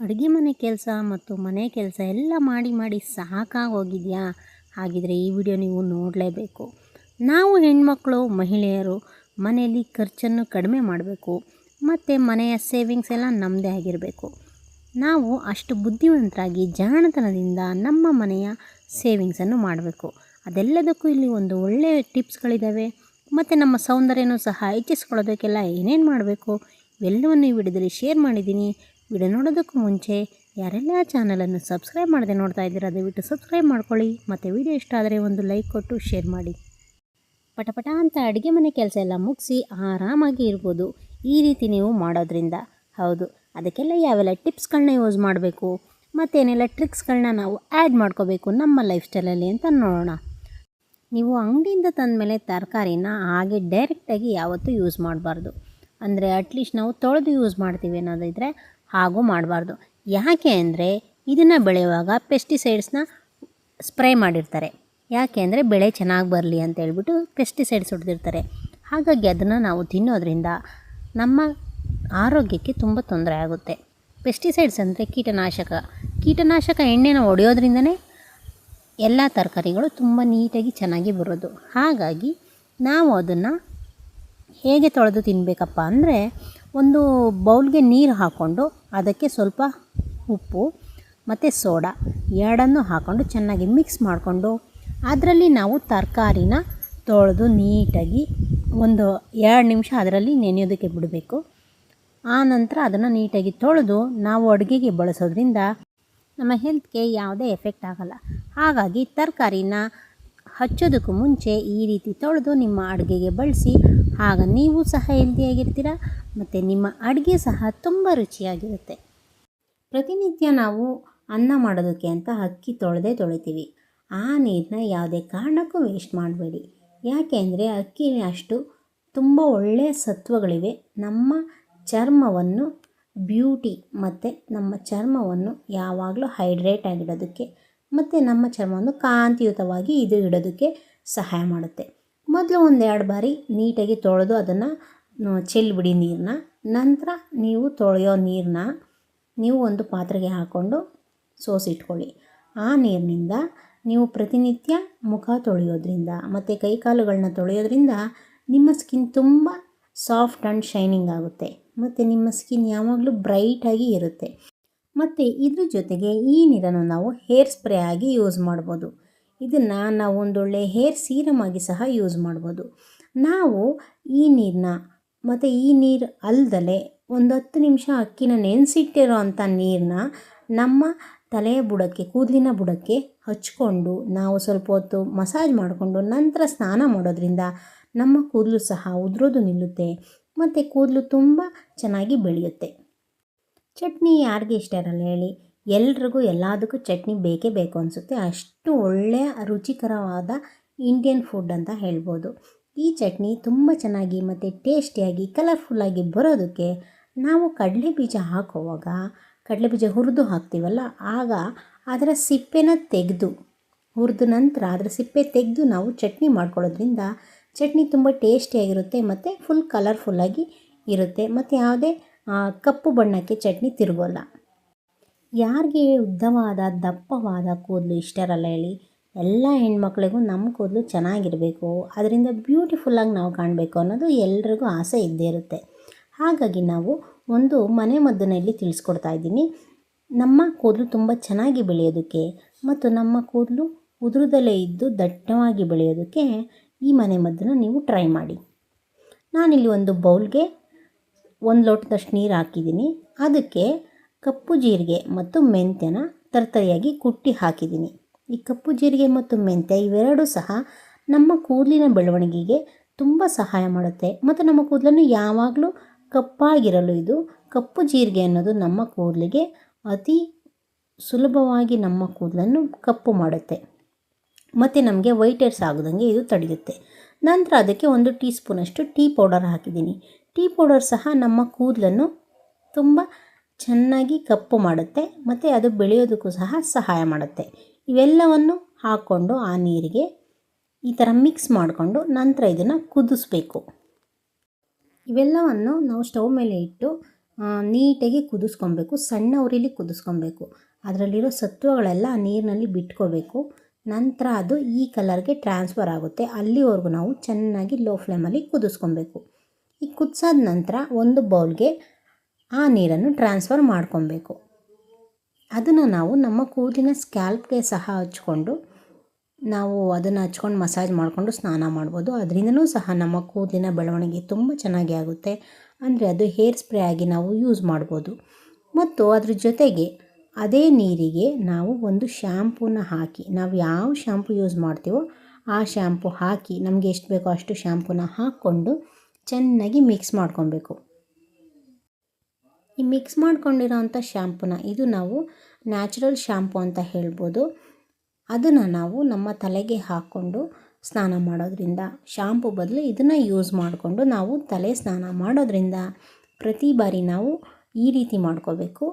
ಅಡುಗೆ ಮನೆ ಕೆಲಸ ಮತ್ತು ಮನೆ ಕೆಲಸ ಎಲ್ಲ ಮಾಡಿ ಮಾಡಿ ಸಾಕಾಗಿ ಹೋಗಿದೆಯಾ ಹಾಗಿದ್ರೆ ಈ ವಿಡಿಯೋ ನೀವು ನೋಡಲೇಬೇಕು. ನಾವು ಹೆಣ್ಮಕ್ಕಳು ಮಹಿಳೆಯರು ಮನೆಯಲ್ಲಿ ಖರ್ಚನ್ನು ಕಡಿಮೆ ಮಾಡಬೇಕು. ಮತ್ತು ಮನೆಯ ಸೇವಿಂಗ್ಸ್ ಎಲ್ಲ ನಮ್ಮದೇ ಆಗಿರಬೇಕು. ನಾವು ಅಷ್ಟು ಬುದ್ಧಿವಂತರಾಗಿ ಜಾಣತನದಿಂದ ನಮ್ಮ ಮನೆಯ ಸೇವಿಂಗ್ಸನ್ನು ಮಾಡಬೇಕು. ಅದೆಲ್ಲದಕ್ಕೂ ಇಲ್ಲಿ ಒಂದು ಒಳ್ಳೆಯ ಟಿಪ್ಸ್ಗಳಿದ್ದಾವೆ ಮತ್ತು ನಮ್ಮ ಸೌಂದರ್ಯನೂ ಸಹ ಹೆಚ್ಚಿಸ್ಕೊಳ್ಳೋದಕ್ಕೆಲ್ಲ ಏನೇನು ಮಾಡಬೇಕು? ಇವೆಲ್ಲವನ್ನು ಈ ವಿಡಿಯೋದಲ್ಲಿ ಶೇರ್ ಮಾಡಿದ್ದೀನಿ. ವಿಡಿಯೋ ನೋಡೋದಕ್ಕೂ ಮುಂಚೆ ಯಾರೆಲ್ಲ ಚಾನಲನ್ನು ಸಬ್ಸ್ಕ್ರೈಬ್ ಮಾಡದೆ ನೋಡ್ತಾ ಇದ್ದೀರಾ, ದಯವಿಟ್ಟು ಸಬ್ಸ್ಕ್ರೈಬ್ ಮಾಡ್ಕೊಳ್ಳಿ. ಮತ್ತು ವಿಡಿಯೋ ಇಷ್ಟ ಆದರೆ ಒಂದು ಲೈಕ್ ಕೊಟ್ಟು ಶೇರ್ ಮಾಡಿ. ಪಟಪಟ ಅಂತ ಅಡುಗೆ ಮನೆ ಕೆಲಸ ಎಲ್ಲ ಮುಗಿಸಿ ಆರಾಮಾಗಿ ಇರ್ಬೋದು. ಈ ರೀತಿ ನೀವು ಮಾಡೋದ್ರಿಂದ. ಹೌದು, ಅದಕ್ಕೆಲ್ಲ ಯಾವೆಲ್ಲ ಟಿಪ್ಸ್ಗಳನ್ನ ಯೂಸ್ ಮಾಡಬೇಕು? ಮತ್ತೇನೆಲ್ಲ ಟ್ರಿಕ್ಸ್ಗಳನ್ನ ನಾವು ಆ್ಯಡ್ ಮಾಡ್ಕೋಬೇಕು ನಮ್ಮ ಲೈಫ್ ಸ್ಟೈಲಲ್ಲಿ ಅಂತ ನೋಡೋಣ. ನೀವು ಅಂಗಡಿಯಿಂದ ತಂದ ಮೇಲೆ ತರಕಾರಿನ ಹಾಗೆ ಡೈರೆಕ್ಟಾಗಿ ಯಾವತ್ತೂ ಯೂಸ್ ಮಾಡಬಾರ್ದು. ಅಂದರೆ ಅಟ್ಲೀಸ್ಟ್ ನಾವು ತೊಳೆದು ಯೂಸ್ ಮಾಡ್ತೀವಿ ಅನ್ನೋದಿದ್ರೆ ಹಾಗೂ ಮಾಡಬಾರ್ದು. ಯಾಕೆ ಅಂದರೆ ಇದನ್ನು ಬೆಳೆಯುವಾಗ ಪೆಸ್ಟಿಸೈಡ್ಸ್ನ ಸ್ಪ್ರೇ ಮಾಡಿರ್ತಾರೆ. ಯಾಕೆ ಅಂದರೆ ಬೆಳೆ ಚೆನ್ನಾಗಿ ಬರಲಿ ಅಂತ ಹೇಳ್ಬಿಟ್ಟು ಪೆಸ್ಟಿಸೈಡ್ಸ್ ಹೊಡೆದಿರ್ತಾರೆ. ಹಾಗಾಗಿ ಅದನ್ನು ನಾವು ತಿನ್ನೋದ್ರಿಂದ ನಮ್ಮ ಆರೋಗ್ಯಕ್ಕೆ ತುಂಬ ತೊಂದರೆ ಆಗುತ್ತೆ. ಪೆಸ್ಟಿಸೈಡ್ಸ್ ಅಂದರೆ ಕೀಟನಾಶಕ. ಕೀಟನಾಶಕ ಎಣ್ಣೆನ ಹೊಡೆಯೋದ್ರಿಂದನೇ ಎಲ್ಲ ತರಕಾರಿಗಳು ತುಂಬ ನೀಟಾಗಿ ಚೆನ್ನಾಗಿ ಬರೋದು. ಹಾಗಾಗಿ ನಾವು ಅದನ್ನು ಹೇಗೆ ತೊಳೆದು ತಿನ್ನಬೇಕಪ್ಪ ಅಂದರೆ ಒಂದು ಬೌಲ್ಗೆ ನೀರು ಹಾಕ್ಕೊಂಡು ಅದಕ್ಕೆ ಸ್ವಲ್ಪ ಉಪ್ಪು ಮತ್ತು ಸೋಡಾ ಎರಡನ್ನೂ ಹಾಕ್ಕೊಂಡು ಚೆನ್ನಾಗಿ ಮಿಕ್ಸ್ ಮಾಡಿಕೊಂಡು ಅದರಲ್ಲಿ ನಾವು ತರಕಾರಿನ ತೊಳೆದು ನೀಟಾಗಿ ಒಂದು ಎರಡು ನಿಮಿಷ ಅದರಲ್ಲಿ ನೆನೆಯೋದಕ್ಕೆ ಬಿಡಬೇಕು. ಆ ನಂತರ ಅದನ್ನು ನೀಟಾಗಿ ತೊಳೆದು ನಾವು ಅಡುಗೆಗೆ ಬಳಸೋದ್ರಿಂದ ನಮ್ಮ ಹೆಲ್ತ್ಗೆ ಯಾವುದೇ ಎಫೆಕ್ಟ್ ಆಗಲ್ಲ. ಹಾಗಾಗಿ ತರಕಾರಿನ ಹಚ್ಚೋದಕ್ಕೂ ಮುಂಚೆ ಈ ರೀತಿ ತೊಳೆದು ನಿಮ್ಮ ಅಡುಗೆಗೆ ಬಳಸಿ, ಆಗ ನೀವು ಸಹ ಹೆಲ್ದಿಯಾಗಿರ್ತೀರ ಮತ್ತು ನಿಮ್ಮ ಅಡುಗೆ ಸಹ ತುಂಬ ರುಚಿಯಾಗಿರುತ್ತೆ. ಪ್ರತಿನಿತ್ಯ ನಾವು ಅನ್ನ ಮಾಡೋದಕ್ಕೆ ಅಂತ ಅಕ್ಕಿ ತೊಳೆದೇ ತೊಳಿತೀವಿ. ಆ ನೀರನ್ನ ಯಾವುದೇ ಕಾರಣಕ್ಕೂ ವೇಸ್ಟ್ ಮಾಡಬೇಡಿ. ಯಾಕೆ ಅಂದರೆ ಅಕ್ಕಿಲಿ ಅಷ್ಟು ತುಂಬ ಒಳ್ಳೆಯ ಸತ್ವಗಳಿವೆ. ನಮ್ಮ ಚರ್ಮವನ್ನು ಬ್ಯೂಟಿ ಮತ್ತು ನಮ್ಮ ಚರ್ಮವನ್ನು ಯಾವಾಗಲೂ ಹೈಡ್ರೇಟ್ ಆಗಿಡೋದಕ್ಕೆ ಮತ್ತು ನಮ್ಮ ಚರ್ಮವನ್ನು ಕಾಂತಿಯುತವಾಗಿ ಇದು ಇಡೋದಕ್ಕೆ ಸಹಾಯ ಮಾಡುತ್ತೆ. ಮೊದಲು ಒಂದೆರಡು ಬಾರಿ ನೀಟಾಗಿ ತೊಳೆದು ಅದನ್ನು ಚೆಲ್ಬಿಡಿ ನೀರನ್ನ. ನಂತರ ನೀವು ತೊಳೆಯೋ ನೀರನ್ನ ನೀವು ಒಂದು ಪಾತ್ರೆಗೆ ಹಾಕ್ಕೊಂಡು ಸೋಸಿಟ್ಕೊಳ್ಳಿ. ಆ ನೀರಿನಿಂದ ನೀವು ಪ್ರತಿನಿತ್ಯ ಮುಖ ತೊಳೆಯೋದ್ರಿಂದ ಮತ್ತು ಕೈಕಾಲುಗಳನ್ನ ತೊಳೆಯೋದ್ರಿಂದ ನಿಮ್ಮ ಸ್ಕಿನ್ ತುಂಬ ಸಾಫ್ಟ್ ಆ್ಯಂಡ್ ಶೈನಿಂಗ್ ಆಗುತ್ತೆ. ಮತ್ತು ನಿಮ್ಮ ಸ್ಕಿನ್ ಯಾವಾಗಲೂ ಬ್ರೈಟಾಗಿ ಇರುತ್ತೆ. ಮತ್ತು ಇದ್ರ ಜೊತೆಗೆ ಈ ನೀರನ್ನು ನಾವು ಹೇರ್ ಸ್ಪ್ರೇ ಆಗಿ ಯೂಸ್ ಮಾಡ್ಬೋದು. ಇದನ್ನು ನಾವು ಒಂದೊಳ್ಳೆ ಹೇರ್ ಸೀರಮ್ ಆಗಿ ಸಹ ಯೂಸ್ ಮಾಡ್ಬೋದು. ನಾವು ಈ ನೀರನ್ನ ಮತ್ತು ಈ ನೀರು ಅಲ್ದಲೆ ಒಂದು ಹತ್ತು ನಿಮಿಷ ಅಕ್ಕಿನ ನೆನೆಸಿಟ್ಟಿರೋ ಅಂಥ ನೀರನ್ನ ನಮ್ಮ ತಲೆಯ ಬುಡಕ್ಕೆ, ಕೂದಲಿನ ಬುಡಕ್ಕೆ ಹಚ್ಕೊಂಡು ನಾವು ಸ್ವಲ್ಪ ಹೊತ್ತು ಮಸಾಜ್ ಮಾಡಿಕೊಂಡು ನಂತರ ಸ್ನಾನ ಮಾಡೋದ್ರಿಂದ ನಮ್ಮ ಕೂದಲು ಸಹ ಉದುರೋದು ನಿಲ್ಲುತ್ತೆ, ಮತ್ತು ಕೂದಲು ತುಂಬ ಚೆನ್ನಾಗಿ ಬೆಳೆಯುತ್ತೆ. ಚಟ್ನಿ ಯಾರಿಗೆ ಇಷ್ಟ ಇರಲ್ಲ ಹೇಳಿ. ಎಲ್ರಿಗೂ ಎಲ್ಲದಕ್ಕೂ ಚಟ್ನಿ ಬೇಕೇ ಬೇಕು ಅನಿಸುತ್ತೆ. ಅಷ್ಟು ಒಳ್ಳೆಯ ರುಚಿಕರವಾದ ಇಂಡಿಯನ್ ಫುಡ್ ಅಂತ ಹೇಳ್ಬೋದು. ಈ ಚಟ್ನಿ ತುಂಬ ಚೆನ್ನಾಗಿ ಮತ್ತು ಟೇಸ್ಟಿಯಾಗಿ ಕಲರ್ಫುಲ್ಲಾಗಿ ಬರೋದಕ್ಕೆ ನಾವು ಕಡಲೆ ಬೀಜ ಹಾಕುವಾಗ ಕಡಲೆ ಬೀಜ ಹುರಿದು ಹಾಕ್ತೀವಲ್ಲ, ಆಗ ಅದರ ಸಿಪ್ಪೆನ ತೆಗೆದು, ಹುರಿದ ನಂತರ ಅದರ ಸಿಪ್ಪೆ ತೆಗೆದು ನಾವು ಚಟ್ನಿ ಮಾಡ್ಕೊಳ್ಳೋದ್ರಿಂದ ಚಟ್ನಿ ತುಂಬ ಟೇಸ್ಟಿಯಾಗಿರುತ್ತೆ ಮತ್ತು ಫುಲ್ ಕಲರ್ಫುಲ್ಲಾಗಿ ಇರುತ್ತೆ. ಮತ್ತು ಯಾವುದೇ ಕಪ್ಪು ಬಣ್ಣಕ್ಕೆ ಚಟ್ನಿ ತಿರುಗೋಲ್ಲ. ಯಾರಿಗೆ ಉದ್ದವಾದ, ದಪ್ಪವಾದ ಕೂದಲು ಇಷ್ಟರಲ್ಲ ಹೇಳಿ, ಎಲ್ಲ ಹೆಣ್ಮಕ್ಳಿಗೂ ನಮ್ಮ ಕೂದಲು ಚೆನ್ನಾಗಿರಬೇಕು. ಅದರಿಂದ ಬ್ಯೂಟಿಫುಲ್ಲಾಗಿ ನಾವು ಕಾಣಬೇಕು ಅನ್ನೋದು ಎಲ್ರಿಗೂ ಆಸೆ ಇದ್ದೇ ಇರುತ್ತೆ. ಹಾಗಾಗಿ ನಾವು ಒಂದು ಮನೆ ಮದ್ದಿನಲ್ಲಿ ತಿಳಿಸ್ಕೊಡ್ತಾ ಇದ್ದೀನಿ. ನಮ್ಮ ಕೂದಲು ತುಂಬ ಚೆನ್ನಾಗಿ ಬೆಳೆಯೋದಕ್ಕೆ ಮತ್ತು ನಮ್ಮ ಕೂದಲು ಉದುರದಲ್ಲೇ ಇದ್ದು ದಟ್ಟವಾಗಿ ಬೆಳೆಯೋದಕ್ಕೆ ಈ ಮನೆ ಮದ್ದನ್ನು ನೀವು ಟ್ರೈ ಮಾಡಿ. ನಾನಿಲ್ಲಿ ಒಂದು ಬೌಲ್ಗೆ ಒಂದು ಲೋಟದಷ್ಟು ನೀರು ಹಾಕಿದ್ದೀನಿ ಅದಕ್ಕೆ ಕಪ್ಪು ಜೀರಿಗೆ ಮತ್ತು ಮೆಂತ್ಯನ ತರ್ತರಿಯಾಗಿ ಕುಟ್ಟಿ ಹಾಕಿದ್ದೀನಿ ಈ ಕಪ್ಪು ಜೀರಿಗೆ ಮತ್ತು ಮೆಂತ್ಯ ಇವೆರಡೂ ಸಹ ನಮ್ಮ ಕೂದಲಿನ ಬೆಳವಣಿಗೆಗೆ ತುಂಬ ಸಹಾಯ ಮಾಡುತ್ತೆ. ಮತ್ತು ನಮ್ಮ ಕೂದಲನ್ನು ಯಾವಾಗಲೂ ಕಪ್ಪಾಗಿರಲು ಇದು ಕಪ್ಪು ಜೀರಿಗೆ ಅನ್ನೋದು ನಮ್ಮ ಕೂದಲಿಗೆ ಅತಿ ಸುಲಭವಾಗಿ ನಮ್ಮ ಕೂದಲನ್ನು ಕಪ್ಪು ಮಾಡುತ್ತೆ. ಮತ್ತು ನಮಗೆ ವೈಟ್ ಏರ್ಸ್ ಆಗದಂಗೆ ಇದು ತಡೆಯುತ್ತೆ. ನಂತರ ಅದಕ್ಕೆ ಒಂದು ಟೀ ಸ್ಪೂನಷ್ಟು ಟೀ ಪೌಡರ್ ಹಾಕಿದ್ದೀನಿ ಟೀ ಪೌಡರ್ ಸಹ ನಮ್ಮ ಕೂದಲನ್ನು ತುಂಬ ಚೆನ್ನಾಗಿ ಕಪ್ಪು ಮಾಡುತ್ತೆ ಮತ್ತು ಅದು ಬೆಳೆಯೋದಕ್ಕೂ ಸಹ ಸಹಾಯ ಮಾಡುತ್ತೆ. ಇವೆಲ್ಲವನ್ನು ಹಾಕ್ಕೊಂಡು ಆ ನೀರಿಗೆ ಈ ಥರ ಮಿಕ್ಸ್ ಮಾಡಿಕೊಂಡು ನಂತರ ಇದನ್ನು ಕುದಿಸ್ಬೇಕು. ಇವೆಲ್ಲವನ್ನು ನಾವು ಸ್ಟವ್ ಮೇಲೆ ಇಟ್ಟು ನೀಟಾಗಿ ಕುದಿಸ್ಕೊಬೇಕು, ಸಣ್ಣ ಉರಿಲಿ ಕುದಿಸ್ಕೊಬೇಕು. ಅದರಲ್ಲಿರೋ ಸತ್ವಗಳೆಲ್ಲ ಆ ನೀರಿನಲ್ಲಿ ಬಿಟ್ಕೋಬೇಕು. ನಂತರ ಅದು ಈ ಕಲರ್ಗೆ ಟ್ರಾನ್ಸ್ಫರ್ ಆಗುತ್ತೆ. ಅಲ್ಲಿವರೆಗೂ ನಾವು ಚೆನ್ನಾಗಿ ಲೋ ಫ್ಲೇಮಲ್ಲಿ ಕುದಿಸ್ಕೊಬೇಕು. ಈ ಕುದಿಸಾದ ನಂತರ ಒಂದು ಬೌಲ್ಗೆ ಆ ನೀರನ್ನು ಟ್ರಾನ್ಸ್ಫರ್ ಮಾಡ್ಕೊಬೇಕು. ಅದನ್ನು ನಾವು ನಮ್ಮ ಕೂದಲಿನ ಸ್ಕ್ಯಾಲ್ಪ್ಗೆ ಸಹ ಹಚ್ಕೊಂಡು ನಾವು ಅದನ್ನು ಹಚ್ಕೊಂಡು ಮಸಾಜ್ ಮಾಡಿಕೊಂಡು ಸ್ನಾನ ಮಾಡ್ಬೋದು. ಅದರಿಂದನೂ ಸಹ ನಮ್ಮ ಕೂದಲಿನ ಬೆಳವಣಿಗೆ ತುಂಬ ಚೆನ್ನಾಗಿ ಆಗುತ್ತೆ. ಅಂದರೆ ಅದು ಹೇರ್ ಸ್ಪ್ರೇ ಆಗಿ ನಾವು ಯೂಸ್ ಮಾಡ್ಬೋದು. ಮತ್ತು ಅದ್ರ ಜೊತೆಗೆ ಅದೇ ನೀರಿಗೆ ನಾವು ಒಂದು ಶ್ಯಾಂಪೂನ ಹಾಕಿ, ನಾವು ಯಾವ ಶ್ಯಾಂಪು ಯೂಸ್ ಮಾಡ್ತೀವೋ ಆ ಶ್ಯಾಂಪು ಹಾಕಿ, ನಮಗೆ ಎಷ್ಟು ಬೇಕೋ ಅಷ್ಟು ಶ್ಯಾಂಪೂನ ಹಾಕ್ಕೊಂಡು ಚೆನ್ನಾಗಿ ಮಿಕ್ಸ್ ಮಾಡ್ಕೊಬೇಕು. ಈ ಮಿಕ್ಸ್ ಮಾಡ್ಕೊಂಡಿರೋ ಅಂಥ ಶ್ಯಾಂಪೂನ ಇದು ನಾವು ನ್ಯಾಚುರಲ್ ಶ್ಯಾಂಪು ಅಂತ ಹೇಳ್ಬೋದು. ಅದನ್ನು ನಾವು ನಮ್ಮ ತಲೆಗೆ ಹಾಕ್ಕೊಂಡು ಸ್ನಾನ ಮಾಡೋದ್ರಿಂದ ಶ್ಯಾಂಪು ಬದಲು ಇದನ್ನು ಯೂಸ್ ಮಾಡಿಕೊಂಡು ನಾವು ತಲೆ ಸ್ನಾನ ಮಾಡೋದ್ರಿಂದ ಪ್ರತಿ ಬಾರಿ ನಾವು ಈ ರೀತಿ ಮಾಡ್ಕೋಬೇಕು.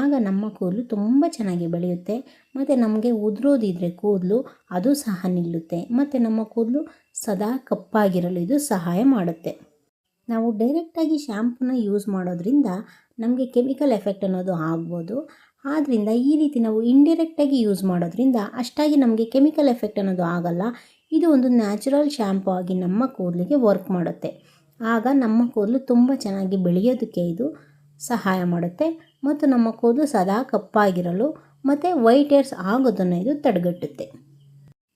ಆಗ ನಮ್ಮ ಕೂದಲು ತುಂಬ ಚೆನ್ನಾಗಿ ಬೆಳೆಯುತ್ತೆ. ಮತ್ತು ನಮಗೆ ಉದುರೋದಿದ್ರೆ ಕೂದಲು ಅದು ಸಹ ನಿಲ್ಲುತ್ತೆ. ಮತ್ತು ನಮ್ಮ ಕೂದಲು ಸದಾ ಕಪ್ಪಾಗಿರಲು ಇದು ಸಹಾಯ ಮಾಡುತ್ತೆ. ನಾವು ಡೈರೆಕ್ಟಾಗಿ ಶ್ಯಾಂಪೂನ ಯೂಸ್ ಮಾಡೋದ್ರಿಂದ ನಮಗೆ ಕೆಮಿಕಲ್ ಎಫೆಕ್ಟ್ ಅನ್ನೋದು ಆಗ್ಬೋದು. ಆದ್ದರಿಂದ ಈ ರೀತಿ ನಾವು ಇಂಡೈರೆಕ್ಟಾಗಿ ಯೂಸ್ ಮಾಡೋದ್ರಿಂದ ಅಷ್ಟಾಗಿ ನಮಗೆ ಕೆಮಿಕಲ್ ಎಫೆಕ್ಟ್ ಅನ್ನೋದು ಆಗಲ್ಲ. ಇದು ಒಂದು ನ್ಯಾಚುರಲ್ ಶ್ಯಾಂಪು ಆಗಿ ನಮ್ಮ ಕೂದಲಿಗೆ ವರ್ಕ್ ಮಾಡುತ್ತೆ. ಆಗ ನಮ್ಮ ಕೂದಲು ತುಂಬ ಚೆನ್ನಾಗಿ ಬೆಳೆಯೋದಕ್ಕೆ ಇದು ಸಹಾಯ ಮಾಡುತ್ತೆ. ಮತ್ತು ನಮ್ಮ ಕೂದಲು ಸದಾ ಕಪ್ಪಾಗಿರಲು ಮತ್ತು ವೈಟ್ ಏರ್ಸ್ ಆಗೋದನ್ನು ಇದು ತಡೆಗಟ್ಟುತ್ತೆ.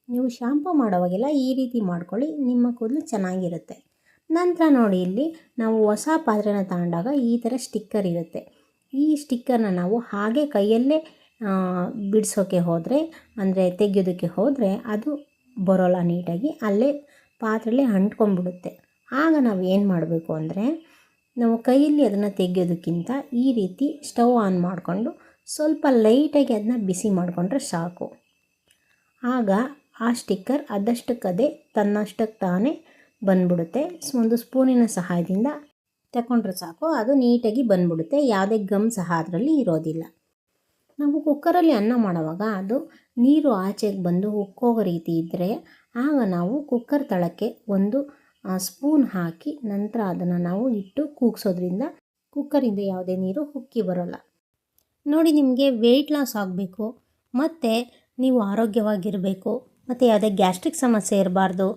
ನೀವು ಶ್ಯಾಂಪು ಮಾಡೋವಾಗೆಲ್ಲ ಈ ರೀತಿ ಮಾಡ್ಕೊಳ್ಳಿ, ನಿಮ್ಮ ಕೂದಲು ಚೆನ್ನಾಗಿರುತ್ತೆ. ನಂತರ ನೋಡಿ ಇಲ್ಲಿ ನಾವು ಹೊಸ ಪಾತ್ರೆನ ತಗೊಂಡಾಗ ಈ ಥರ ಸ್ಟಿಕ್ಕರ್ ಇರುತ್ತೆ. ಈ ಸ್ಟಿಕ್ಕರ್ನ ನಾವು ಹಾಗೆ ಕೈಯಲ್ಲೇ ಬಿಡಿಸೋಕ್ಕೆ ಹೋದರೆ, ಅಂದರೆ ತೆಗೆಯೋದಕ್ಕೆ ಹೋದರೆ ಅದು ಬರೋಲ್ಲ ನೀಟಾಗಿ, ಅಲ್ಲೇ ಪಾತ್ರೆಯಲ್ಲಿ ಅಂಟ್ಕೊಂಡ್ಬಿಡುತ್ತೆ. ಆಗ ನಾವು ಏನು ಮಾಡಬೇಕು ಅಂದರೆ, ನಾವು ಕೈಯಲ್ಲಿ ಅದನ್ನು ತೆಗೆಯೋದಕ್ಕಿಂತ ಈ ರೀತಿ ಸ್ಟವ್ ಆನ್ ಮಾಡಿಕೊಂಡು ಸ್ವಲ್ಪ ಲೈಟಾಗಿ ಅದನ್ನ ಬಿಸಿ ಮಾಡಿಕೊಂಡ್ರೆ ಸಾಕು. ಆಗ ಆ ಸ್ಟಿಕ್ಕರ್ ಅದಷ್ಟಕ್ಕದೇ ತನ್ನಷ್ಟಕ್ಕೆ ತಾನೇ ಬಂದ್ಬಿಡುತ್ತೆ. ಒಂದು ಸ್ಪೂನಿನ ಸಹಾಯದಿಂದ ತಗೊಂಡ್ರೆ ಸಾಕು. ಅದು ನೀಟಾಗಿ ಬಂದ್ಬಿಡುತ್ತೆ. ಯಾವುದೇ ಗಮ್ ಸಹ ಅದರಲ್ಲಿ ಇರೋದಿಲ್ಲ. ನಾವು ಕುಕ್ಕರಲ್ಲಿ ಅನ್ನ ಮಾಡುವಾಗ ಅದು ನೀರು ಆಚೆಗೆ ಬಂದು ಉಕ್ಕೋಗೋ ರೀತಿ ಇದ್ದರೆ ಆಗ ನಾವು ಕುಕ್ಕರ್ ತಳಕ್ಕೆ ಒಂದು ಸ್ಪೂನ್ ಹಾಕಿ ನಂತರ ಅದನ್ನು ನಾವು ಇಟ್ಟು ಕೂಗ್ಸೋದ್ರಿಂದ ಕುಕ್ಕರಿಂದ ಯಾವುದೇ ನೀರು ಉಕ್ಕಿ ಬರೋಲ್ಲ. ನೋಡಿ ನಿಮಗೆ ವೆಯ್ಟ್ ಲಾಸ್ ಆಗಬೇಕು. ಮತ್ತು ನೀವು ಆರೋಗ್ಯವಾಗಿರಬೇಕು. ಮತ್ತು ಯಾವುದೇ ಗ್ಯಾಸ್ಟ್ರಿಕ್ ಸಮಸ್ಯೆ ಇರಬಾರ್ದು.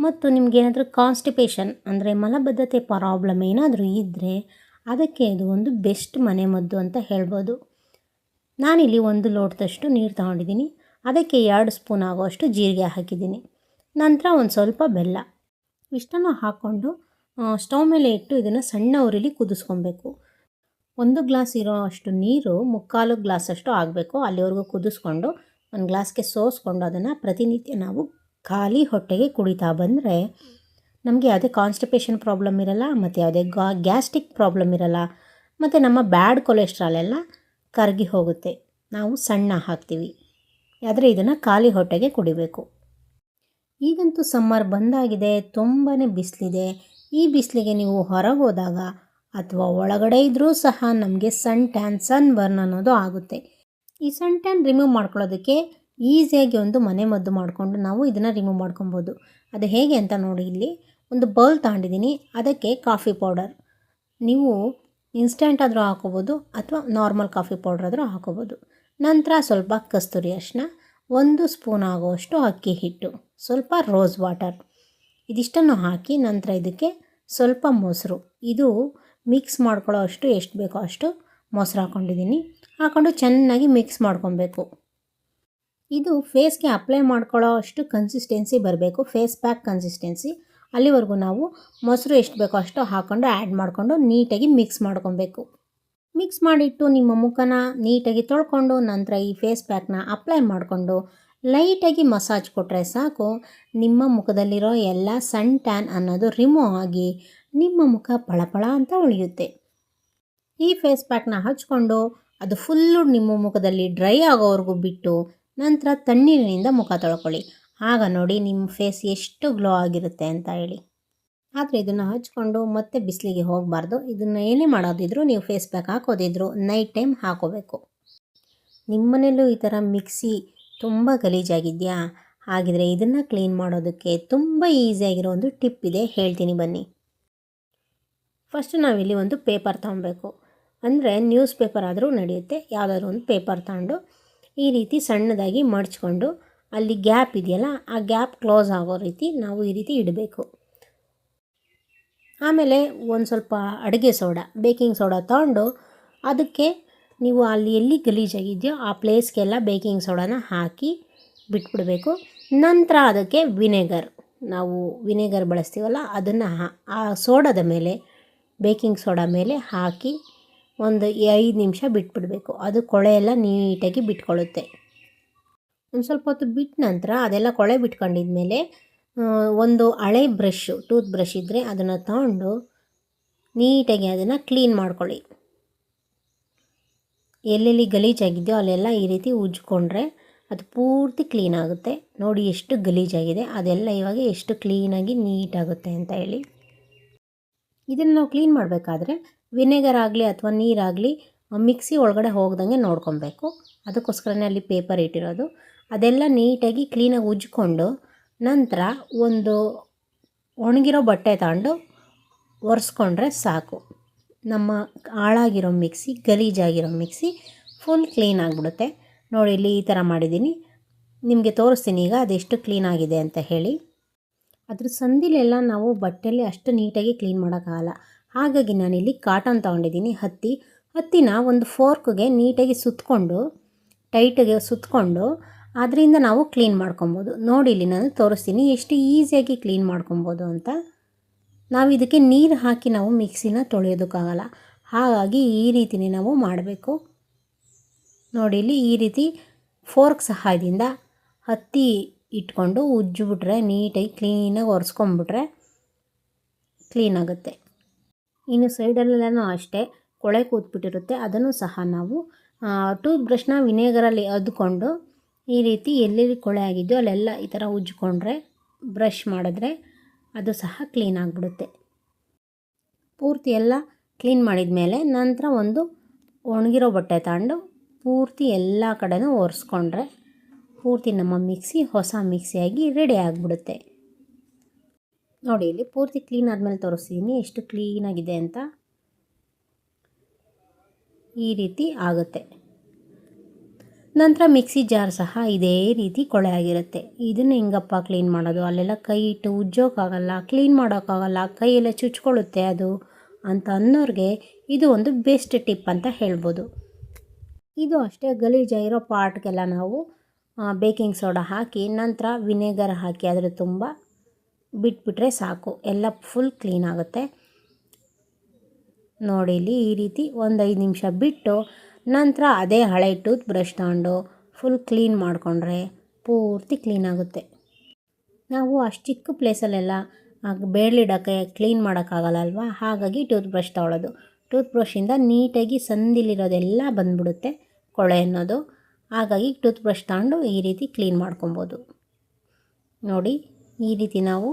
ಮತ್ತು ನಿಮಗೇನಾದರೂ ಕಾನ್ಸ್ಟಿಪೇಷನ್ ಅಂದರೆ ಮಲಬದ್ಧತೆ ಪ್ರಾಬ್ಲಮ್ ಏನಾದರೂ ಇದ್ದರೆ ಅದಕ್ಕೆ ಇದು ಒಂದು ಬೆಸ್ಟ್ ಮನೆಮದ್ದು ಅಂತ ಹೇಳ್ಬೋದು. ನಾನಿಲ್ಲಿ ಒಂದು ಲೋಟದಷ್ಟು ನೀರು ತಗೊಂಡಿದ್ದೀನಿ. ಅದಕ್ಕೆ ಎರಡು ಸ್ಪೂನ್ ಆಗುವಷ್ಟು ಜೀರಿಗೆ ಹಾಕಿದ್ದೀನಿ. ನಂತರ ಒಂದು ಸ್ವಲ್ಪ ಬೆಲ್ಲ. ಇಷ್ಟನ್ನು ಹಾಕ್ಕೊಂಡು ಸ್ಟವ್ ಮೇಲೆ ಇಟ್ಟು ಇದನ್ನು ಸಣ್ಣ ಉರಿಲಿ ಕುದಿಸ್ಕೊಬೇಕು. ಒಂದು ಗ್ಲಾಸ್ ಇರೋ ಅಷ್ಟು ನೀರು ಮುಕ್ಕಾಲು ಗ್ಲಾಸಷ್ಟು ಆಗಬೇಕು. ಅಲ್ಲಿವರೆಗೂ ಕುದಿಸ್ಕೊಂಡು ಒಂದು ಗ್ಲಾಸ್ಗೆ ಸೋಸ್ಕೊಂಡು ಅದನ್ನು ಪ್ರತಿನಿತ್ಯ ನಾವು ಖಾಲಿ ಹೊಟ್ಟೆಗೆ ಕುಡಿತಾ ಬಂದರೆ ನಮಗೆ ಯಾವುದೇ ಕಾನ್ಸ್ಟಿಪೇಷನ್ ಪ್ರಾಬ್ಲಮ್ ಇರಲ್ಲ, ಮತ್ತು ಯಾವುದೇ ಗಾ ಗ್ಯಾಸ್ಟ್ರಿಕ್ ಪ್ರಾಬ್ಲಮ್ ಇರಲ್ಲ, ಮತ್ತು ನಮ್ಮ ಬ್ಯಾಡ್ ಕೊಲೆಸ್ಟ್ರಾಲ್ ಎಲ್ಲ ಕರಗಿ ಹೋಗುತ್ತೆ. ನಾವು ಸಣ್ಣ ಹಾಕ್ತೀವಿ ಆದರೆ ಇದನ್ನು ಖಾಲಿ ಹೊಟ್ಟೆಗೆ ಕುಡಿಬೇಕು. ಈಗಂತೂ ಸಮ್ಮರ್ ಬಂದಾಗಿದೆ ತುಂಬಾ ಬಿಸಿಲಿದೆ. ಈ ಬಿಸಿಲಿಗೆ ನೀವು ಹೊರಗೋದಾಗ ಅಥವಾ ಒಳಗಡೆ ಇದ್ದರೂ ಸಹ ನಮಗೆ ಸನ್ ಟ್ಯಾನ್ ಸನ್ ಬರ್ನ್ ಅನ್ನೋದು ಆಗುತ್ತೆ. ಈ ಸನ್ ಟ್ಯಾನ್ ರಿಮೂವ್ ಮಾಡ್ಕೊಳ್ಳೋದಕ್ಕೆ ಈಸಿಯಾಗಿ ಒಂದು ಮನೆ ಮದ್ದು ಮಾಡಿಕೊಂಡು ನಾವು ಇದನ್ನು ರಿಮೂವ್ ಮಾಡ್ಕೊಬೋದು. ಅದು ಹೇಗೆ ಅಂತ ನೋಡಿ ಇಲ್ಲಿ ಒಂದು ಬೌಲ್ ತಗೊಂಡಿದ್ದೀನಿ. ಅದಕ್ಕೆ ಕಾಫಿ ಪೌಡರ್ ನೀವು ಇನ್ಸ್ಟೆಂಟ್ ಆದರೂ ಹಾಕೋಬೋದು ಅಥವಾ ನಾರ್ಮಲ್ ಕಾಫಿ ಪೌಡರ್ ಆದರೂ ಹಾಕೋಬೋದು. ನಂತರ ಸ್ವಲ್ಪ ಕಸ್ತೂರಿ ಅರಿಶಿನ ಒಂದು ಸ್ಪೂನ್ ಆಗುವಷ್ಟು ಅಕ್ಕಿ ಹಿಟ್ಟು, ಸ್ವಲ್ಪ ರೋಸ್ ವಾಟರ್ ಇದಿಷ್ಟನ್ನು ಹಾಕಿ ನಂತರ ಇದಕ್ಕೆ ಸ್ವಲ್ಪ ಮೊಸರು. ಇದು ಮಿಕ್ಸ್ ಮಾಡ್ಕೊಳ್ಳೋ ಅಷ್ಟು ಎಷ್ಟು ಬೇಕೋ ಅಷ್ಟು ಮೊಸರು ಹಾಕ್ಕೊಂಡಿದ್ದೀನಿ ಹಾಕ್ಕೊಂಡು ಚೆನ್ನಾಗಿ ಮಿಕ್ಸ್ ಮಾಡ್ಕೊಬೇಕು. ಇದು ಫೇಸ್ಗೆ ಅಪ್ಲೈ ಮಾಡ್ಕೊಳ್ಳೋ ಅಷ್ಟು ಕನ್ಸಿಸ್ಟೆನ್ಸಿ ಬರಬೇಕು ಫೇಸ್ ಪ್ಯಾಕ್ ಕನ್ಸಿಸ್ಟೆನ್ಸಿ ಅಲ್ಲಿವರೆಗೂ ನಾವು ಮೊಸರು ಎಷ್ಟು ಬೇಕೋ ಅಷ್ಟು ಹಾಕ್ಕೊಂಡು ಆ್ಯಡ್ ಮಾಡಿಕೊಂಡು ನೀಟಾಗಿ ಮಿಕ್ಸ್ ಮಾಡ್ಕೊಬೇಕು. ಮಿಕ್ಸ್ ಮಾಡಿಟ್ಟು ನಿಮ್ಮ ಮುಖನ ನೀಟಾಗಿ ತೊಳ್ಕೊಂಡು ನಂತರ ಈ ಫೇಸ್ ಪ್ಯಾಕ್ನ ಅಪ್ಲೈ ಮಾಡಿಕೊಂಡು ಲೈಟಾಗಿ ಮಸಾಜ್ ಕೊಟ್ಟರೆ ಸಾಕು. ನಿಮ್ಮ ಮುಖದಲ್ಲಿರೋ ಎಲ್ಲ ಸನ್ ಟ್ಯಾನ್ ಅನ್ನೋದು ರಿಮೂವ್ ಆಗಿ ನಿಮ್ಮ ಮುಖ ಪಳಪಳ ಅಂತ ಉಳಿಯುತ್ತೆ. ಈ ಫೇಸ್ ಪ್ಯಾಕ್ನ ಹಚ್ಕೊಂಡು ಅದು ಫುಲ್ಲು ನಿಮ್ಮ ಮುಖದಲ್ಲಿ ಡ್ರೈ ಆಗೋವರೆಗೂ ಬಿಟ್ಟು ನಂತರ ತಣ್ಣೀರಿನಿಂದ ಮುಖ ತೊಳ್ಕೊಳ್ಳಿ. ಆಗ ನೋಡಿ ನಿಮ್ಮ ಫೇಸ್ ಎಷ್ಟು ಗ್ಲೋ ಆಗಿರುತ್ತೆ ಅಂತ ಹೇಳಿ. ಆದರೆ ಇದನ್ನು ಹಚ್ಕೊಂಡು ಮತ್ತೆ ಬಿಸಿಲಿಗೆ ಹೋಗಬಾರ್ದು. ಇದನ್ನು ಏನೇ ಮಾಡೋದಿದ್ರು ನೀವು ಫೇಸ್ ಪ್ಯಾಕ್ ಹಾಕೋದಿದ್ರು ನೈಟ್ ಟೈಮ್ ಹಾಕೋಬೇಕು. ನಿಮ್ಮನೇಲೂ ಈ ಥರ ಮಿಕ್ಸಿ ತುಂಬ ಗಲೀಜಾಗಿದೆಯಾ? ಹಾಗಿದ್ರೆ ಇದನ್ನು ಕ್ಲೀನ್ ಮಾಡೋದಕ್ಕೆ ತುಂಬ ಈಸಿಯಾಗಿರೋ ಒಂದು ಟಿಪ್ ಇದೆ. ಹೇಳ್ತೀನಿ ಬನ್ನಿ. ಫಸ್ಟು ನಾವಿಲ್ಲಿ ಒಂದು ಪೇಪರ್ ತೊಗೊಬೇಕು. ಅಂದರೆ ನ್ಯೂಸ್ ಪೇಪರ್ ಆದರೂ ನಡೆಯುತ್ತೆ. ಯಾವುದಾದ್ರೂ ಒಂದು ಪೇಪರ್ ತಗೊಂಡು ಈ ರೀತಿ ಸಣ್ಣದಾಗಿ ಮಡ್ಚ್ಕೊಂಡು ಅಲ್ಲಿ ಗ್ಯಾಪ್ ಇದೆಯಲ್ಲ, ಆ ಗ್ಯಾಪ್ ಕ್ಲೋಸ್ ಆಗೋ ರೀತಿ ನಾವು ಈ ರೀತಿ ಇಡಬೇಕು. ಆಮೇಲೆ ಒಂದು ಸ್ವಲ್ಪ ಅಡುಗೆ ಸೋಡಾ, ಬೇಕಿಂಗ್ ಸೋಡಾ ತಗೊಂಡು ಅದಕ್ಕೆ ನೀವು ಅಲ್ಲಿ ಎಲ್ಲಿ ಗಲೀಜಾಗಿದೆಯೋ ಆ ಪ್ಲೇಸ್ಗೆಲ್ಲ ಬೇಕಿಂಗ್ ಸೋಡಾನ ಹಾಕಿ ಬಿಟ್ಬಿಡಬೇಕು. ನಂತರ ಅದಕ್ಕೆ ವಿನೆಗರ್, ನಾವು ವಿನೆಗರ್ ಬಳಸ್ತೀವಲ್ಲ ಅದನ್ನು ಆ ಸೋಡಾದ ಮೇಲೆ, ಬೇಕಿಂಗ್ ಸೋಡಾ ಮೇಲೆ ಹಾಕಿ ಒಂದು ಐದು ನಿಮಿಷ ಬಿಟ್ಬಿಡಬೇಕು. ಅದು ಕೊಳೆ ಎಲ್ಲ ನೀಟಾಗಿ ಬಿಟ್ಕೊಳ್ಳುತ್ತೆ. ಒಂದು ಸ್ವಲ್ಪ ಹೊತ್ತು ಬಿಟ್ಟ ನಂತರ ಅದೆಲ್ಲ ಕೊಳೆ ಬಿಟ್ಕೊಂಡಿದ್ಮೇಲೆ ಒಂದು ಹಳೆ ಬ್ರಷ್ಷು ಟೂತ್ ಬ್ರಷ್ ಇದ್ದರೆ ಅದನ್ನು ತಗೊಂಡು ನೀಟಾಗಿ ಅದನ್ನು ಕ್ಲೀನ್ ಮಾಡ್ಕೊಳ್ಳಿ. ಎಲ್ಲೆಲ್ಲಿ ಗಲೀಜಾಗಿದೆಯೋ ಅಲ್ಲೆಲ್ಲ ಈ ರೀತಿ ಉಜ್ಕೊಂಡ್ರೆ ಅದು ಪೂರ್ತಿ ಕ್ಲೀನ್ ಆಗುತ್ತೆ. ನೋಡಿ ಎಷ್ಟು ಗಲೀಜಾಗಿದೆ. ಅದೆಲ್ಲ ಇವಾಗ ಎಷ್ಟು ಕ್ಲೀನಾಗಿ ನೀಟಾಗುತ್ತೆ ಅಂತ ಹೇಳಿ. ಇದನ್ನು ನಾವು ಕ್ಲೀನ್ ಮಾಡಬೇಕಾದ್ರೆ ವಿನೆಗರ್ ಆಗಲಿ ಅಥವಾ ನೀರಾಗಲಿ ಮಿಕ್ಸಿ ಒಳಗಡೆ ಹೋಗ್ದಂಗೆ ನೋಡ್ಕೊಬೇಕು. ಅದಕ್ಕೋಸ್ಕರನೇ ಅಲ್ಲಿ ಪೇಪರ್ ಇಟ್ಟಿರೋದು. ಅದೆಲ್ಲ ನೀಟಾಗಿ ಕ್ಲೀನಾಗಿ ಉಜ್ಜಿಕೊಂಡು ನಂತರ ಒಂದು ಒಣಗಿರೋ ಬಟ್ಟೆ ತಗೊಂಡು ಒರೆಸ್ಕೊಂಡ್ರೆ ಸಾಕು. ನಮ್ಮ ಹಾಳಾಗಿರೋ ಮಿಕ್ಸಿ ಗಲೀಜಾಗಿರೋ ಮಿಕ್ಸಿ ಫುಲ್ ಕ್ಲೀನ್ ಆಗಿಬಿಡುತ್ತೆ. ನೋಡಿ ಇಲ್ಲಿ ಈ ಥರ ಮಾಡಿದ್ದೀನಿ. ನಿಮಗೆ ತೋರಿಸ್ತೀನಿ ಈಗ ಅದೆಷ್ಟು ಕ್ಲೀನಾಗಿದೆ ಅಂತ ಹೇಳಿ. ಅದ್ರ ಸಂದಿಲೆಲ್ಲ ನಾವು ಬಟ್ಟೆಯಲ್ಲಿ ಅಷ್ಟು ನೀಟಾಗಿ ಕ್ಲೀನ್ ಮಾಡೋಕ್ಕಾಗಲ್ಲ. ಹಾಗಾಗಿ ನಾನಿಲ್ಲಿ ಕಾಟನ್ ತೊಗೊಂಡಿದ್ದೀನಿ, ಹತ್ತಿ. ಹತ್ತಿನ ಒಂದು ಫೋರ್ಕ್ಗೆ ನೀಟಾಗಿ ಸುತ್ತಕೊಂಡು ಟೈಟಿಗೆ ಸುತ್ತಕೊಂಡು ಅದರಿಂದ ನಾವು ಕ್ಲೀನ್ ಮಾಡ್ಕೊಬೋದು. ನೋಡಿ ಇಲ್ಲಿ ನಾನು ತೋರಿಸ್ತೀನಿ, ಎಷ್ಟು ಈಸಿಯಾಗಿ ಕ್ಲೀನ್ ಮಾಡ್ಕೊಬೋದು ಅಂತ. ನಾವು ಇದಕ್ಕೆ ನೀರು ಹಾಕಿ ನಾವು ಮಿಕ್ಸಿನ ತೊಳೆಯೋದಕ್ಕಾಗಲ್ಲ. ಹಾಗಾಗಿ ಈ ರೀತಿನೇ ನಾವು ಮಾಡಬೇಕು. ನೋಡಿ ಇಲ್ಲಿ ಈ ರೀತಿ ಫೋರ್ಕ್ ಸಹಾಯದಿಂದ ಹತ್ತಿ ಇಟ್ಕೊಂಡು ಉಜ್ಜಿಬಿಟ್ರೆ ನೀಟಾಗಿ ಕ್ಲೀನಾಗಿ ಒರೆಸ್ಕೊಂಬಿಟ್ರೆ ಕ್ಲೀನ್ ಆಗುತ್ತೆ. ಇನ್ನು ಸೈಡಲ್ಲೆಲ್ಲನೂ ಅಷ್ಟೇ ಕೊಳೆ ಕೂತ್ಬಿಟ್ಟಿರುತ್ತೆ. ಅದನ್ನು ಸಹ ನಾವು ಟೂತ್ ಬ್ರಷ್ನ ವಿನೇಗರಲ್ಲಿ ಅದ್ಕೊಂಡು ಈ ರೀತಿ ಎಲ್ಲೆಲ್ಲಿ ಕೊಳೆ ಆಗಿದೆಯೋ ಅಲ್ಲೆಲ್ಲ ಈ ಥರ ಉಜ್ಜಿಕೊಂಡ್ರೆ, ಬ್ರಷ್ ಮಾಡಿದ್ರೆ ಅದು ಸಹ ಕ್ಲೀನ್ ಆಗಿಬಿಡುತ್ತೆ. ಪೂರ್ತಿ ಎಲ್ಲ ಕ್ಲೀನ್ ಮಾಡಿದ ಮೇಲೆ ನಂತರ ಒಂದು ಒಣಗಿರೋ ಬಟ್ಟೆ ತಗೊಂಡು ಪೂರ್ತಿ ಎಲ್ಲ ಕಡೆಯೂ ಒರೆಸ್ಕೊಂಡ್ರೆ ಪೂರ್ತಿ ನಮ್ಮ ಮಿಕ್ಸಿ, ಹೊಸ ಮಿಕ್ಸಿಯಾಗಿ ರೆಡಿ ಆಗಿಬಿಡುತ್ತೆ. ನೋಡಿ, ಇಲ್ಲಿ ಪೂರ್ತಿ ಕ್ಲೀನ್ ಆದಮೇಲೆ ತೋರಿಸ್ತೀನಿ ಎಷ್ಟು ಕ್ಲೀನಾಗಿದೆ ಅಂತ. ಈ ರೀತಿ ಆಗುತ್ತೆ. ನಂತರ ಮಿಕ್ಸಿ ಜಾರ್ ಸಹ ಇದೇ ರೀತಿ ಕೊಳೆ ಆಗಿರುತ್ತೆ. ಇದನ್ನು ಹೆಂಗಪ್ಪ ಕ್ಲೀನ್ ಮಾಡೋದು? ಅಲ್ಲೆಲ್ಲ ಕೈ ಇಟ್ಟು ಉಜ್ಜೋಕ್ಕಾಗಲ್ಲ ಕ್ಲೀನ್ ಮಾಡೋಕ್ಕಾಗಲ್ಲ ಕೈಯೆಲ್ಲ ಚುಚ್ಕೊಳ್ಳುತ್ತೆ ಅದು ಅಂತ ಅನ್ನೋರಿಗೆ ಇದು ಒಂದು ಬೆಸ್ಟ್ ಟಿಪ್ ಅಂತ ಹೇಳ್ಬೋದು. ಇದು ಅಷ್ಟೇ ಗಲೀಜಾಗಿರೋ ಪಾರ್ಟ್ಗೆಲ್ಲ ನಾವು ಬೇಕಿಂಗ್ ಸೋಡಾ ಹಾಕಿ, ನಂತರ ವಿನೆಗರ್ ಹಾಕಿ ಅದರ ತುಂಬ ಬಿಟ್ಬಿಟ್ರೆ ಸಾಕು. ಎಲ್ಲ ಫುಲ್ ಕ್ಲೀನ್ ಆಗುತ್ತೆ. ನೋಡಿ ಈ ರೀತಿ ಒಂದು ಐದು ನಿಮಿಷ ಬಿಟ್ಟು ನಂತರ ಅದೇ ಹಳೆ ಟೂತ್ ಬ್ರಷ್ ತಗೊಂಡು ಫುಲ್ ಕ್ಲೀನ್ ಮಾಡಿಕೊಂಡ್ರೆ ಪೂರ್ತಿ ಕ್ಲೀನ್ ಆಗುತ್ತೆ. ನಾವು ಅಷ್ಟು ಚಿಕ್ಕ ಪ್ಲೇಸಲ್ಲೆಲ್ಲ ಬೇಳಿಡೋಕ್ಕೆ ಕ್ಲೀನ್ ಮಾಡೋಕ್ಕಾಗಲ್ಲ ಅಲ್ವಾ? ಹಾಗಾಗಿ ಟೂತ್ ಬ್ರಷ್ ತೊಗೊಳ್ಳೋದು ಟೂತ್ ಬ್ರಷಿಂದ ನೀಟಾಗಿ ಸಂದಿಲಿರೋದೆಲ್ಲ ಬಂದ್ಬಿಡುತ್ತೆ ಕೊಳೆ ಅನ್ನೋದು. ಹಾಗಾಗಿ ಟೂತ್ ಬ್ರಷ್ ತಗೊಂಡು ಈ ರೀತಿ ಕ್ಲೀನ್ ಮಾಡ್ಕೊಬೋದು. ನೋಡಿ, ಈ ರೀತಿ ನಾವು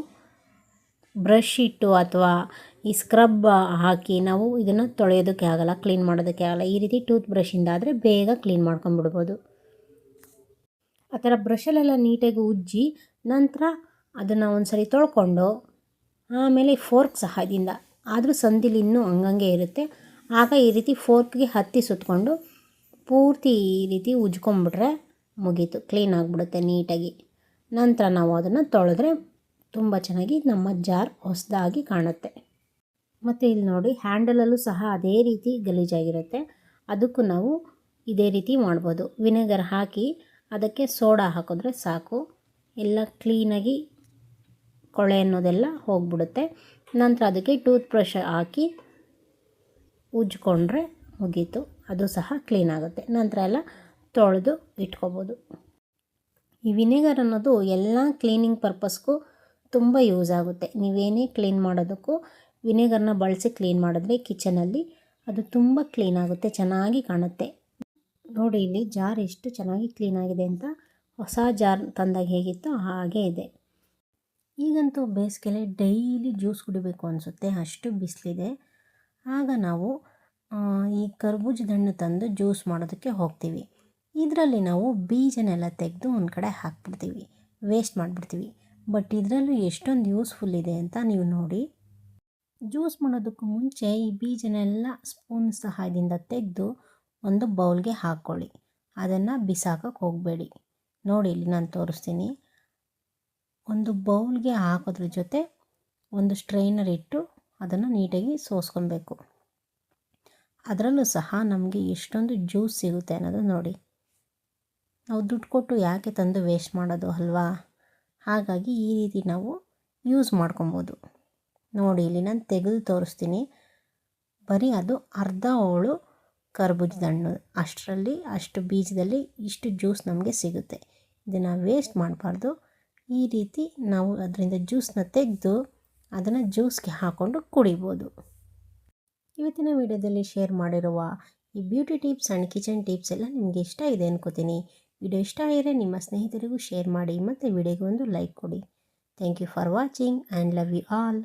ಬ್ರಷ್ ಇಟ್ಟು ಅಥವಾ ಈ ಸ್ಕ್ರಬ್ ಹಾಕಿ ನಾವು ಇದನ್ನು ತೊಳೆಯೋದಕ್ಕೆ ಆಗಲ್ಲ, ಕ್ಲೀನ್ ಮಾಡೋದಕ್ಕೆ ಆಗಲ್ಲ. ಈ ರೀತಿ ಟೂತ್ ಬ್ರಷಿಂದ ಆದರೆ ಬೇಗ ಕ್ಲೀನ್ ಮಾಡ್ಕೊಂಬಿಡ್ಬೋದು ಆ ಥರ ಬ್ರಷಲ್ಲೆಲ್ಲ ನೀಟಾಗಿ ಉಜ್ಜಿ ನಂತರ ಅದನ್ನು ಒಂದು ಸರಿ ತೊಳ್ಕೊಂಡು ಆಮೇಲೆ ಫೋರ್ಕ್ ಸಹಾಯದಿಂದ, ಆದರೂ ಸಂದಿಲಿ ಇನ್ನೂ ಹಂಗಂಗೆ ಇರುತ್ತೆ. ಆಗ ಈ ರೀತಿ ಫೋರ್ಕ್ಗೆ ಹತ್ತಿ ಸುತ್ತಕೊಂಡು ಪೂರ್ತಿ ಈ ರೀತಿ ಉಜ್ಕೊಂಡ್ಬಿಟ್ರೆ ಮುಗೀತು. ಕ್ಲೀನ್ ಆಗಿಬಿಡುತ್ತೆ ನೀಟಾಗಿ. ನಂತರ ನಾವು ಅದನ್ನು ತೊಳೆದ್ರೆ ತುಂಬ ಚೆನ್ನಾಗಿ ನಮ್ಮ ಜಾರ್ ಹೊಸದಾಗಿ ಕಾಣುತ್ತೆ. ಮತ್ತು ಇಲ್ಲಿ ನೋಡಿ, ಹ್ಯಾಂಡಲಲ್ಲೂ ಸಹ ಅದೇ ರೀತಿ ಗಲೀಜಾಗಿರುತ್ತೆ. ಅದಕ್ಕೂ ನಾವು ಇದೇ ರೀತಿ ಮಾಡ್ಬೋದು. ವಿನೆಗರ್ ಹಾಕಿ ಅದಕ್ಕೆ ಸೋಡಾ ಹಾಕಿದ್ರೆ ಸಾಕು. ಎಲ್ಲ ಕ್ಲೀನಾಗಿ ಕೊಳೆ ಅನ್ನೋದೆಲ್ಲ ಹೋಗ್ಬಿಡುತ್ತೆ. ನಂತರ ಅದಕ್ಕೆ ಟೂತ್ ಬ್ರಷ್ ಹಾಕಿ ಉಜ್ಕೊಂಡ್ರೆ ಮುಗೀತು. ಅದು ಸಹ ಕ್ಲೀನ್ ಆಗುತ್ತೆ. ನಂತರ ಎಲ್ಲ ತೊಳೆದು ಇಟ್ಕೋಬೋದು. ಈ ವಿನೆಗರ್ ಅನ್ನೋದು ಎಲ್ಲ ಕ್ಲೀನಿಂಗ್ ಪರ್ಪಸ್ಗೂ ತುಂಬ ಯೂಸ್ ಆಗುತ್ತೆ. ನೀವೇನೇ ಕ್ಲೀನ್ ಮಾಡೋದಕ್ಕೂ ವಿನೆಗರ್ನ ಬಳಸಿ ಕ್ಲೀನ್ ಮಾಡಿದ್ರೆ ಕಿಚನಲ್ಲಿ ಅದು ತುಂಬ ಕ್ಲೀನ್ ಆಗುತ್ತೆ, ಚೆನ್ನಾಗಿ ಕಾಣುತ್ತೆ. ನೋಡಿ, ಇಲ್ಲಿ ಜಾರ್ ಎಷ್ಟು ಚೆನ್ನಾಗಿ ಕ್ಲೀನ್ ಆಗಿದೆ ಅಂತ ಹೊಸ ಜಾರ್ ತಂದಾಗ ಹೇಗಿತ್ತು ಹಾಗೇ ಇದೆ. ಈಗಂತೂ ಬೇಸಿಗೆಲೆ ಡೈಲಿ ಜ್ಯೂಸ್ ಕುಡಿಬೇಕು ಅನಿಸುತ್ತೆ, ಅಷ್ಟು ಬಿಸಿಲಿದೆ. ಆಗ ನಾವು ಈ ಕರ್ಬೂಜದ ಹಣ್ಣು ತಂದು ಜ್ಯೂಸ್ ಮಾಡೋದಕ್ಕೆ ಹೋಗ್ತೀವಿ. ಇದರಲ್ಲಿ ನಾವು ಬೀಜನೆಲ್ಲ ತೆಗೆದು ಒಂದು ಕಡೆ ಹಾಕ್ಬಿಡ್ತೀವಿ. ವೇಸ್ಟ್ ಮಾಡಿಬಿಡ್ತೀವಿ. ಬಟ್ ಇದರಲ್ಲೂ ಎಷ್ಟೊಂದು ಯೂಸ್ಫುಲ್ ಇದೆ ಅಂತ ನೀವು ನೋಡಿ. ಜ್ಯೂಸ್ ಮಾಡೋದಕ್ಕೂ ಮುಂಚೆ ಈ ಬೀಜನೆಲ್ಲ ಸ್ಪೂನ್ ಸಹಾಯದಿಂದ ತೆಗೆದು ಒಂದು ಬೌಲ್ಗೆ ಹಾಕ್ಕೊಳ್ಳಿ ಅದನ್ನು ಬಿಸಾಕಕ್ಕೆ ಹೋಗಬೇಡಿ. ನೋಡಿ, ಇಲ್ಲಿ ನಾನು ತೋರಿಸ್ತೀನಿ. ಒಂದು ಬೌಲ್ಗೆ ಹಾಕೋದ್ರ ಜೊತೆ ಒಂದು ಸ್ಟ್ರೈನರ್ ಇಟ್ಟು ಅದನ್ನು ನೀಟಾಗಿ ಸೋಸ್ಕೊಬೇಕು ಅದರಲ್ಲೂ ಸಹ ನಮಗೆ ಎಷ್ಟೊಂದು ಜ್ಯೂಸ್ ಸಿಗುತ್ತೆ ಅನ್ನೋದು ನೋಡಿ. ನಾವು ದುಡ್ಡು ಕೊಟ್ಟು ಯಾಕೆ ತಂದು ವೇಸ್ಟ್ ಮಾಡೋದು ಅಲ್ವಾ? ಹಾಗಾಗಿ ಈ ರೀತಿ ನಾವು ಯೂಸ್ ಮಾಡ್ಕೊಬೋದು. ನೋಡಿ, ಇಲ್ಲಿ ನಾನು ತೆಗೆದು ತೋರಿಸ್ತೀನಿ. ಬರೀ ಅದು ಅರ್ಧ ಹೋಳು ಕರ್ಬೂಜದ ಹಣ್ಣು. ಅಷ್ಟರಲ್ಲಿ, ಅಷ್ಟು ಬೀಜದಲ್ಲಿ ಇಷ್ಟು ಜ್ಯೂಸ್ ನಮಗೆ ಸಿಗುತ್ತೆ. ಇದನ್ನು ವೇಸ್ಟ್ ಮಾಡಬಾರ್ದು. ಈ ರೀತಿ ನಾವು ಅದರಿಂದ ಜ್ಯೂಸನ್ನ ತೆಗೆದು ಅದನ್ನು ಜ್ಯೂಸ್ಗೆ ಹಾಕ್ಕೊಂಡು ಕುಡಿಬೋದು. ಇವತ್ತಿನ ವಿಡಿಯೋದಲ್ಲಿ ಶೇರ್ ಮಾಡಿರುವ ಈ beauty tips and kitchen tips ಎಲ್ಲ ನಿಮಗೆ ಇಷ್ಟ ಇದೆ ಅನ್ಕೋತೀನಿ. ವಿಡಿಯೋ ಇಷ್ಟ ಆಗಿದ್ರೆ ನಿಮ್ಮ ಸ್ನೇಹಿತರಿಗೂ ಶೇರ್ ಮಾಡಿ ಮತ್ತು ವಿಡಿಯೋಗೆ ಒಂದು ಲೈಕ್ ಕೊಡಿ. Thank you for watching and love you all.